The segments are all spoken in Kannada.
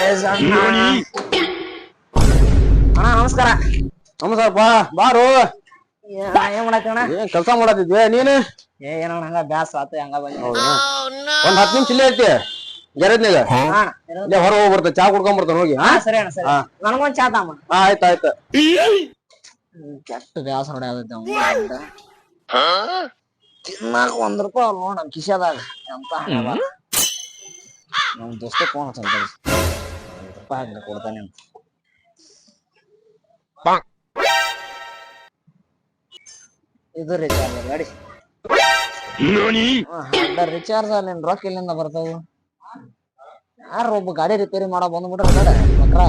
ಅಣ್ಣ ಅಣ್ಣ ನಮಸ್ಕಾರ. ಬಾ ಬಾರು. ಏನ್ ಮಾಡತ್ತಣ್ಣ ಏನ್ ಕೆಲಸ ಮಾಡತ್ತಿದ್ವಿ ನೀನು? ಏ ಏನೋ ಹಂಗ ಬ್ಯಾಸ್ ಆತ ಹಂಗ ಬಂದ. ಒಂದ್ ಹತ್ತು ನಿಮಿಷ ಇಲ್ಲೇ ಐತಿ ಗ್ಯಾರೇಜ್ನಾಗ ಇಲ್ಲೇ ಹೊರ ಹೋಗಿ ಬರ್ತ ಚಾ ಕುಡ್ಕೊಂಡ್ ಬರ್ತಾನ ಹೋಗಿ ಹಾ? ಸರಿ ಅಣ್ಣ ಸರಿ. ನನಗೊಂದು ಚಾ ತಾಮ ಹಾ ಆಯ್ತ ಆಯ್ತು. ಕೆಟ್ಟ ಬ್ಯಾಸ ಹೊಡೆಯತ್ತ ತಿನ್ನಾಕ ಒಂದ್ ರೂಪಾಯಿ ಅಲ್ಲ ನೋಡ್ ನಮ್ ಕಿಶಾದಾಗ. ಎಂತ ನಮ್ ದೋಸ್ತ ಫೋನ್ ಹಚ್ಚಂತ ಒಂದ್ ರೂಪಾಯಿ ಹಂಗ ಕೊಡ್ತಾನೆ ಅಂತ. ಇದು ರಿಚಾರ್ಜ್ ಗಾಡಿ. ರಿಚಾರ್ಜ್ ಅಲ್ಲಿ ರೊಕ್ಕ ಇಲ್ಲಿಂದ ಬರ್ತಾವು ಯಾರ ಒಬ್ಬ ಗಾಡಿ ರಿಪೇರಿ ಮಾಡೋ ಬಂದ್ಬಿಟ್ರೆ ಬೇಡ ಮಕ್ರ.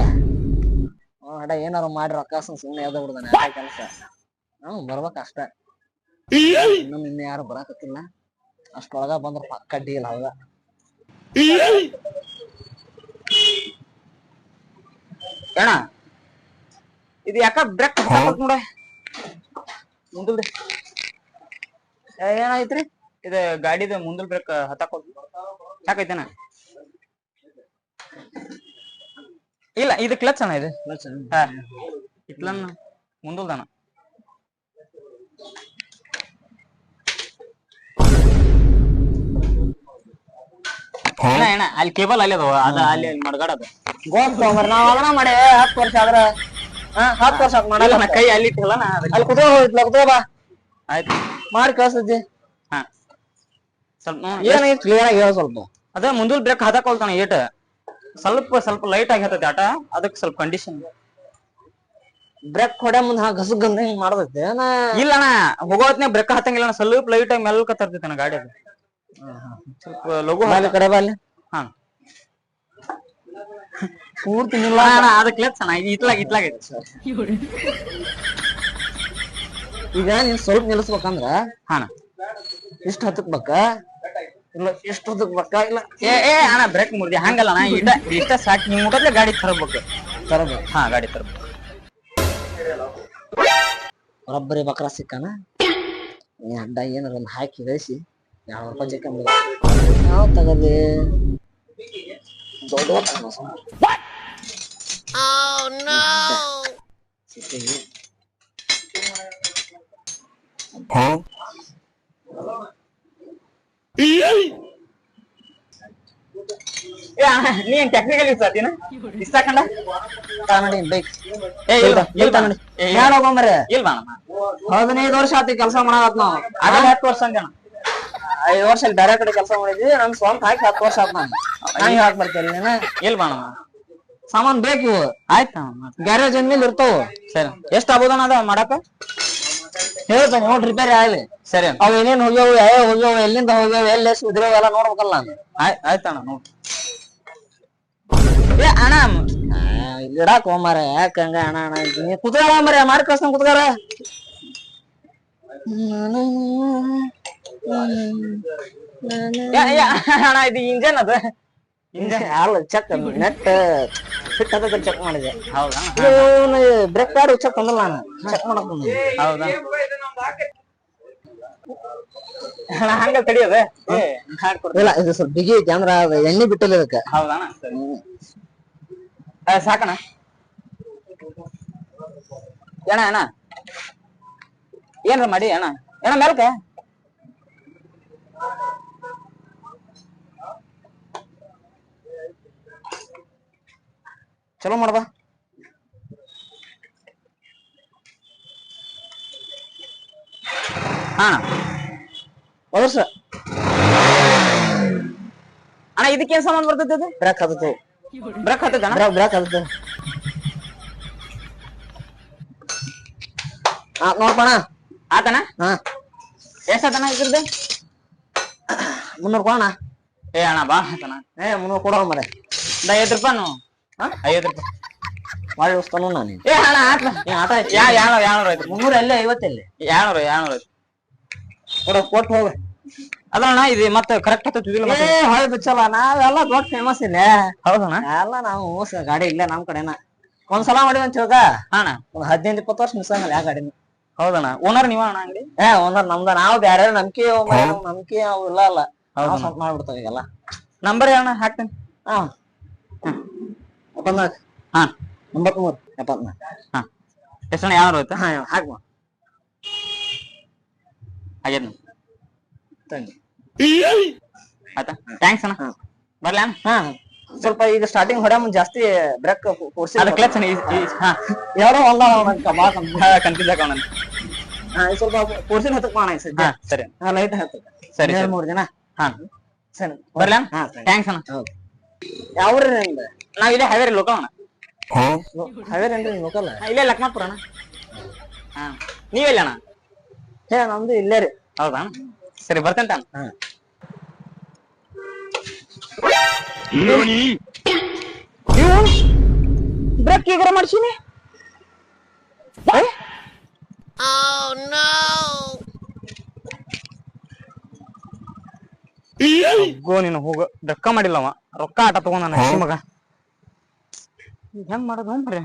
ಹಡ ಏನಾರು ಮಾಡಿ ರೊಕ್ಕ ಸುಮ್ಮನೆ ಎದ ಬಿಡ್ದಾನೆ ಕೆಲಸ. ಹ್ಮ್ ಬರ್ಬೇಕ ಅಷ್ಟೇ. ಇನ್ನು ನಿನ್ನೆ ಯಾರು ಬರಕತ್ತಿಲ್ಲ. ಅಷ್ಟೊಳಗ ಬಂದ್ರ ಪಕ್ಕ ಡೀಲ್ ಹೌದ ಅಣ್ಣ ಇದು ಯಾಕ ಬ್ರೆಕ್ ನೋಡ. ಮುಂದಲ್ದೆ. ಏನಾಯ್ತ್ರಿ? ಇದು ಗಾಡಿದ ಮುಂದಲ್ ಬ್ರೇಕ್ ಹತ್ತಾಕ ಯಾಕೈತೇನ? ಇಲ್ಲ ಇದು ಕ್ಲಚ್ ಅಣ್ಣ ಇದು. ಹಾ. ಇಟ್ಲನ್ನ ಅಣ್ಣ ಅಣ್ಣ ಅಲ್ಲಿ ಕೇಬಲ್ ಅಲ್ಲಿ ಅದಾವ ಅದ ಅಲ್ಲಿ ಅಲ್ಲಿ ಮಡ್ಗಾಡದ. ಗೊತ್ತು ಮರ ನಾವ್ ಅದನ್ನ ಮಾಡಿ ಹತ್ತು ವರ್ಷ ಆದ್ರ ಹಾ ಹತ್ತು ವರ್ಷ ಮಾಡಲ್ಲ. ನಾ ಕೈ ಅಲ್ಲಿ ಇಟ್ಟಿಲ್ಲ ನಾ ಅಲ್ಲಿ ಕುತ್ಕೊ ಹೋಗಿದ್ಲ ಕುತ್ಕೋ ಬಾ. ಆಯ್ತು. ಮಾಡಿ ಕಳ್ಸಜ್ಜಿ. ಹಾ. ಸ್ವಲ್ಪ ಏನೈತಿ ಕ್ಲಿಯರ್ ಆಗಿ ಹೇಳ ಸ್ವಲ್ಪ. ಅದ ಮುಂದಲ್ ಬ್ರೇಕ್ ಹತ್ತಾಕೊಳ್ತಾನ ಏಟ. ಸ್ವಲ್ಪ ಸ್ವಲ್ಪ ಲೈಟ್ ಆಗಿ ಹತ್ತೈತಿ ಆಟ ಅದಕ್ಕೆ ಸ್ವಲ್ಪ ಕಂಡೀಷನ್ ಬ್ರೇಕ್ ಹೊಡೆ ಮುಂದೆ ಗಸಗ್ ಗಂಧ ಹಿಂಗ್ ಮಾಡದೈತೆ ಇಲ್ಲ ಅಣ್ಣ ಹೋಗೋತ್ನೇ ಬ್ರೇಕ್ ಹತ್ತಂಗಿಲ್ಲ ಸ್ವಲ್ಪ ಲೈಟ್ ಆಗಿ ಮೆಲ್ಕ ತರ್ತೈತಿ ಗಾಡಿ ಅದು ಸ್ವಲ್ಪ ಲಘು ಬಾಲಿ ಕಡೆ ಬಾಲಿ. ಹಾ. ಪೂರ್ತಿ ನಿಲ್ಲ ಅಣ್ಣ ಅದ ಕ್ಲಚ್ ಅಣ್ಣ ಇದು ಇತ್ಲಾಗ ಇತ್ಲಾಗ. ಐತಿ ಈಗ ನೀನ್ ಸ್ವಲ್ಪ ನಿಲ್ಲಿಸ್ಬೇಕಂದ್ರ ಹಾ. ಅಣ್ಣ ಇಷ್ಟ ಹತ್ತಕ್ ಬಕ್ಕ ಇಲ್ಲ ಇಷ್ಟ ಹತ್ತಕ್ ಬಕ್ಕ ಇಲ್ಲ. ಏ ಏ ಅಣ್ಣ ಬ್ರೇಕ್ ಮುರ್ದಿ ಹಂಗಲ್ಲ ಅಣ್ಣ ಇಷ್ಟ ಇಷ್ಟ ಸಾಕು ನಿಮ್ ಮುಟ್ಟದ್ಲೆ ಗಾಡಿ ತರಬೇಕು. ತರಬೇಕು. ಹಾ ಗಾಡಿ ತರಬೇಕು. ರಬ್ಬರಿ ಬಕ್ರ ಸಿಕ್ಕಾನ? ನೀ ಅಡ್ಡ ಏನಾರ ಒಂದ್ ಹಾಕಿ ಗಳಿಸಿ ಯಾವ ರೂಪಾಯಿ ಜಕ್ಕ ಯಾವ ತಗಲಿ ದೊಡ್ಡ ತಗೋ ಸುಮ್ನೆ. ಸಿಕ್ಕಿಗಿ. ಏ ಅಣ್ಣ ನೀ ಏನ್ ಟೆಕ್ನಿಕಲ್ ಯೂಸ್ ಆತಿನ ಇಷ್ಟ ಕಂಡ ನೋಡಿ ಬೈಕ್ ಏ ಇಲ್ಲ ಇಲ್ಲ ನೋಡಿ. ಯಾರು ಅಣ್ಣ ಹದಿನೈದು ವರ್ಷ ಆತಿ ಕೆಲಸ ಮಾಡಾಕತ್ ನಾವು ಆಗಲ್ಲ ಹತ್ತು ವರ್ಷ ಅಂದೆ ಅಣ್ಣ ಐದು ವರ್ಷ ಇಲ್ಲಿ ಬೇರೆ ಕಡೆ ಕೆಲಸ ಮಾಡಿದ್ವಿ ನನ್ ಸ್ವಂತ ಹಾಕಿ ಹತ್ತು ವರ್ಷ ಆತ್ ನಾನು. ಹಾಕಿ ಬರ್ತೀನಿ ನೀನು? ಇಲ್ಲ ಬಾಣ ಸಾಮಾನ್ ಬೇಕು. ಆಯ್ತು ಗ್ಯಾರೇಜ್ ಅಂದ್ಮೇಲೆ ಇರ್ತಾವ. ಸರಿ. ಎಷ್ಟ್ ಆಗೋದನ ಅದ ಮಾಡಕ ಹೇಳ್ತಾನೆ ನೋಡ್ ರಿಪೇರಿ ಆಗ್ಲಿ. ಸರಿ. ಅವ್ ಏನೇನ್ ಹೋಗ್ಯಾವ ಯಾವ ಹೋಗ್ಯಾವ ಎಲ್ಲಿಂದ ಹೋಗ್ಯಾವ ಎಲ್ಲಿ ಎಷ್ಟು ಉದ್ರವ ಎಲ್ಲ ನೋಡ್ಬೇಕಲ್ಲ ನಾನು. ಆಯ್ ಆಯ್ತಣ್ಣ ನೋಡು. ಏ ಅಣ್ಣ ಇಡಾಕ್ ಹೋಮಾರ ಯಾಕ ಹಂಗ ಅಣ್ಣ ಅಣ್ಣ? ಅಂತೀನಿ ಕುತ್ಕಾರ ಮರ ಮಾಡಿ ಕಳ್ಸ್ತಾನ ಕುತ್ಕಾರ ಯಾ- ಯಾ- ಅಣ್ಣ ಇದು ಇಂಜನ್ ಅದ. ಅಲ್ಲ ಚೆಕ್ ನೆಟ್ ಫಿಟ್ ಅದ ಚೆಕ್ ಮಾಡಿದೆ. ಹೌದಾ? ಬ್ರೇಕ್ ಪ್ಯಾಡ್ ಚೆಕ್ ತಂದಲ್ಲ ನಾನು. ಚೆಕ್ ಮಾಡಕ್ ಬಂದೆ. ಹೌದಾ? ಅಣ್ಣ ಹಂಗ ತಡಿಯೋದ? ಇಲ್ಲ ಇದು ಸ್ವಲ್ಪ ಬಿಗಿ ಐತಿ ಅಂದ್ರ ಅದು ಎಣ್ಣೆ ಬಿಟ್ಟಿಲ್ಲ ಇದಕ್ಕೆ. ಹೌದಾ? ಸಾಕಣ ಆ, ಸಾಕಣ್ಣ. ಅಣ್ಣ ಅಣ್ಣ ಏನ್ರ ಮಾಡಿ ಅಣ್ಣ? ಅಣ್ಣ ಮೇಲ್ಕ? ಚಲೋ ಮಾಡ್ಬಾ ಹಾ. ಒದರ್ಸ. ಅಣ್ಣ ಇದಕ್ಕೇನ್ ಸಂಬಂಧ ಬರ್ತೈತೆ ಅದು? ಬ್ರೇಕ್ ಹತ್ತತು ಬ್ರೇಕ್ ಹತ್ತದ ಅಣ್ಣ? ಬ್ರೇಕ್ ಬ್ರೇಕ್ ಹತ್ತತು ಹಾ ನೋಡ್ಪಣ ಆತನ? ಹಾ. ಎಷ್ಟತನ ಇದ್ರದ್ದು? ಮುನ್ನೂರು ಕೊಡೋಣ? ಏ ಅಣ್ಣ ಬಾ ಆತನ ಏ ಮುನ್ನೂರು ಕೊಡೋ ಮರೆ ಇಂದ ಐವತ್ತು ರೂಪಾಯಿ ಹಾ? ಐವತ್ತು ರೂಪಾಯಿ. ಮಾಡಿ ಉಸ್ತಾನು ನಾನು ಏ ಅಣ್ಣ ಆತ ಏ ಆಟ ಆಯ್ತು. ಯಾ ಯಾಣೂರ ಯಾಣೂರ ಐತ್ರಿ ಮುನ್ನೂರ ಅಲ್ಲೇ ಐವತ್ತಲ್ಲಿ? ಯಾಣೂರ ಯಾಣೂರ ಐತಿ? ಕೊಡ ಕೊಟ್ಟು ಹೋಗ. ಅದಣ್ಣ ಇದು ಮತ್ತೆ ಕರೆಕ್ಟ್ ಹತ್ತಿಲ್ಲ ಏ ಹೊಳೆ ಬಿಚ್ಚಲ್ಲ ನಾವೆಲ್ಲ ದೊಡ್ಡ ಫೇಮಸ್ ಇಲ್ಲ. ಹೌದಣ್ಣ? ಎಲ್ಲ ನಾವು ಮೋಸ ಗಾಡಿ ಇಲ್ಲೇ ನಮ್ಮ ಕಡೆನ. ಒಂದ್ಸಲ ಮಾಡಿ ಒಂದ್ ಚೌಕ ಅಣ್ಣ. ಒಂದ್ ಹದಿನೈದು ಇಪ್ಪತ್ತು ವರ್ಷ ಮಿಸ್ ಆಗಲ್ಲ ಯಾವ ಗಾಡಿನ. ಹೌದಣ್ಣ. ಓನರ್ ನೀವ ಅಣ್ಣ ಅಂಗಡಿ? ಏ ಓನರ್ ನಮ್ದ ನಾವು ಬ್ಯಾರೆ ನಂಬಿಕೆ ನಂಬಿಕೆ ಅವು ಇಲ್ಲ ಅಲ್ಲ. ಮಾಡ್ಬಿಡ್ತಾವ ಈಗೆಲ್ಲ ನಂಬರ್ ಅಣ್ಣ ಹಾಕ್ತೇನೆ. ಹಾ. ಎಪ್ಪತ್ನಾಲ್ಕು. ಹಾ. ಎಂಬತ್ಮೂರು. ಎಪ್ಪತ್ನಾಲ್ಕು. ಹಾ. ಎಷ್ಟಣ್ಣ ಯಾರು ಆಯ್ತಾ ಹಾ ಹಾಕ್ಮ ಆಗ್ಯದ ತಂಗಿ. ಆಯ್ತಾ? ಥ್ಯಾಂಕ್ಸ್ ಅಣ್ಣ. ಹಾ. ಬರ್ಲಾ? ಅಣ್ಣ? ಹಾ. ಸ್ವಲ್ಪ ಈಗ ಸ್ಟಾರ್ಟಿಂಗ್ ಮುಂದ್ ಜಾಸ್ತಿ ಬ್ರೇಕ್ ಕೊಡ್ಸಿ ಅದು ಕ್ಲಚ್ ಯಾರೋ ಅಲ್ಲ ಕನ್ಫ್ಯೂಸ್ ಸ್ವಲ್ಪ ಕೊಡ್ಸಿನ ಹತ್ತಕ್ಕೆ ಸರಿ. ಹಾ ಲೈಟ್ ಸರಿ. ಮೂರ್ ಜನ ಹಾ. ಸರಿ. ಬರ್ಲಾ? ಥ್ಯಾಂಕ್ಸ್ ಅಣ್ಣ. ಯಾವ್ರಿ ನಿಮ್ದು? ನಾವ್ ಇಲ್ಲೇ ಹಾವೇರಿ ಲೋಕಲ್ ಅಣ್ಣ. ಹಾವೇರೇನ್ರಿ ಲೋಕಲ್ ಹಾ, ಇಲ್ಲೇ ಲಕ್ಮಾಪುರ ಅಣ್ಣ. ಹಾ. ನೀವೆಲ್ಲ ಅಣ್ಣ? ಹೇ ನಮ್ದು ಇಲ್ಲೇ ರೀ. ಹೌದಾ? ಸರಿ ಬರ್ತೇನೆ ಅಣ್ಣ ಬ್ರೇಕ್ ಈಗ ಮಾಡ್ಸೀನಿ? ಗೋ ನೀನು ಹೋಗ. ಮಾಡಿಲ್ಲ ಅವ. ರೊಕ್ಕ ಆಟ ತಗೊಂಡ ನನ್ನ ಮಗ. ಹೆಂಗ್ ಮಾಡೋದು ಮರ್ಯ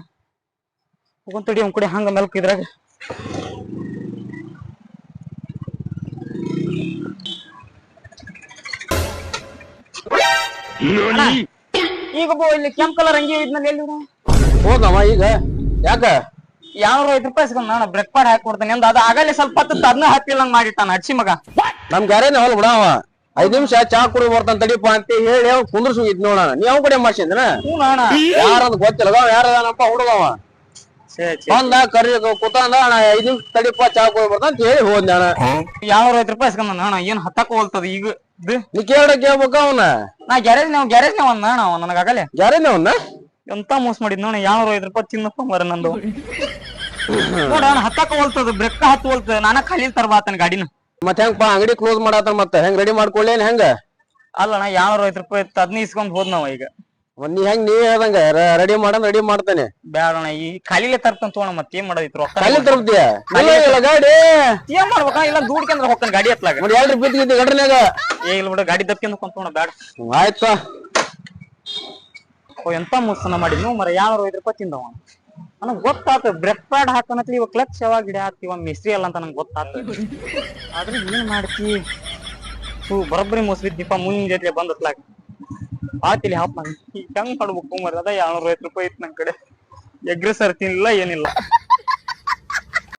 ಹೋಗೊಂದ್ ತಡಿ ಅವ್ನ ಕಡೆ ಹಂಗ ಮೆಲ್ಕ ಇದ್ರಾಗ. ಈಗ ಬೋ ಇಲ್ಲಿ ಕೆಂಪ್ ಕಲರ್ ಅಂಗಿ ಇದ್ನಲ್ಲಿ ಎಲ್ಲಿ ಹೋಗವ ಈಗ. ಯಾಕ? ಯಾವ ಐದು ರೂಪಾಯಿ ಸಿಗೋ ನಾನು ಬ್ರೇಕ್ ಪ್ಯಾಡ್ ಹಾಕಿ ಕೊಡ್ತೇನೆ. ಅಂದ ಆಗಲೇ ಸ್ವಲ್ಪ ಹೊತ್ತು ಅದನ್ನ ಹಾಕಿಲ್ಲ ಮಾಡಿಟ್ಟ ಮಾಡಿಟ್ಟಾನ ಅಡ್ಸಿ ಮಗ. ನಮ್ ಗ್ಯಾರೇಜ್ ಹೊಲ್ ಬಿಡವ ಐದ್ ನಿಮಿಷ ಚಾ ಕುಡಿ ಬರ್ತಾನ ತಡಿಪ ಅಂತ ಹೇಳಿ ಅವ್ ಕುಂದ್ರಸ್ ಹೋಗಿದ್ ನೋಡೋಣ ನೀ ಅವ್ ಕಡೆ ಮಾಡ್ಸಿದ್ರ ಯಾರಂತ ಗೊತ್ತಿಲ್ಲ ಯಾರದಾನಪ್ಪ ಹುಡುಗವ? ಬಂದ ಕರಿ ಕೂತಂದ ಅಣ್ಣ ಐದ್ ನಿಮಿಷ ತಡಿಪ ಚಾ ಕುಡಿ ಬರ್ತಾನ ಅಂತ ಹೇಳಿ ಹೋದ್ ಅಣ್ಣ. ಯಾವ ಐದು ರೂಪಾಯಿ ಇಸ್ಕೊಂಡ ಅಣ್ಣ? ಏನ್ ಹತ್ತಕ್ಕ ಹೋಲ್ತದ ಈಗ? ನೀ ಕೇಳ ಕೇಳ್ಬೇಕ ಅವನ? ನಾ ಗ್ಯಾರೇಜ್ ನಾವ್ ಗ್ಯಾರೇಜ್ ನಾವ್ ಅಣ್ಣ ಅವ ನನಗ ಆಗಲೇ ಗ್ಯಾರೇಜ್ ಅವನ್ನ ಎಂತ ಮೋಸ ಮಾಡಿದ್ ನೋಡ ಯಾವ ಐದು ರೂಪಾಯಿ ತಿನ್ನಪ್ಪ ಮರ ನಂದು? ನೋಡ ಅವ್ನ ಹತ್ತಕ್ಕ ಹೋಲ್ತದ ಬ್ರೆಕ್ಕ ಹತ್ತು ಹೋಲ್ತದ ನಾನ ಖಾಲಿ ತರ್ಬಾತನ ಗಾಡಿನ. ಮತ್ ಹೆಂಗಪ್ಪ ಅಂಗಡಿ ಕ್ಲೋಸ್ ಮಾಡಾತ ಮತ್ತ? ಹೆಂಗ್ ರೆಡಿ ಮಾಡ್ಕೊಳ್ಳೇನ್ ಹೆಂಗ? ಅಲ್ಲಣ್ಣ ಯಾರು ಐತ್ ರೂಪಾಯಿ ಇತ್ತು ಅದನ್ನ ಇಸ್ಕೊಂಡ್ ಹೋದ್ ನಾವ ಈಗ. ಮತ್ ನೀ ಹೆಂಗ್ ನೀ ಹೇಳ್ದಂಗ? ರೆಡಿ ಮಾಡ ರೆಡಿ ಮಾಡ್ತಾನೆ. ಬ್ಯಾಡಣ್ಣ ಈ ಖಾಲಿಲೆ ತರ್ತಾನ ತೋಣ ಮತ್ತೆ ಏನ್ ಮಾಡೋದಿತ್ತು ರೊಕ್ಕ ಖಾಲಿ ತರ್ತೀಯ? ಇಲ್ಲ ಗಾಡಿ. ಏನ್ ಮಾಡ್ಬೇಕಾ? ಇಲ್ಲ ದೂಡ್ಕಂದ್ರ ಹೋಗ್ತಾನೆ ಗಾಡಿ ಹತ್ಲಾಗ ನೋಡಿ ಎಲ್ರಿ ಬಿದ್ದಿದ್ದಿ ಗಡ್ರನ್ಯಾಗ. ಏ ಇಲ್ಲ ಬಿಡ ಗಾಡಿ ದಪ್ಪಿಂದ ಕೊಂತೋಣ ಬ್ಯಾಡ. ಆಯ್ತಾ ಓ ಎಂತ ಮುಸ್ತನ ಮಾಡಿದ್ನು ಮರ ಯಾವ ಐದು ರೂಪಾಯಿ ತಿಂದವ? ನನಗ್ ಗೊತ್ತಾತ ಬ್ರೆಕ್ ಪ್ಯಾಡ್ ಹಾಕನತ್ಲಿ ಇವ ಕ್ಲಚ್ ಯಾವಾಗ ಗಿಡ ಹಾಕ್ತಿವ ಮಿಸ್ತ್ರಿ ಅಲ್ಲ ಅಂತ ನಂಗೆ ಗೊತ್ತಾತ. ಆದ್ರೆ ಏನ್ ಮಾಡ್ತಿ? ಹೂ, ಬರೋಬ್ಬರಿ ಜೊತೆ ಬಂದ ಬಂದತ್ಲಾಗ ಆತಿಲಿ ಹಾಪ್ ಹೆಂಗ್ ಮಾಡ್ಬೇಕು ಮರ ಅದ ಯಾವ ಐದು ರೂಪಾಯಿ ಇತ್ತು ನನ್ ಕಡೆ. ಎಗ್ರೆಸರ್ ತಿನ್ನಿಲ್ಲ ಏನಿಲ್ಲ.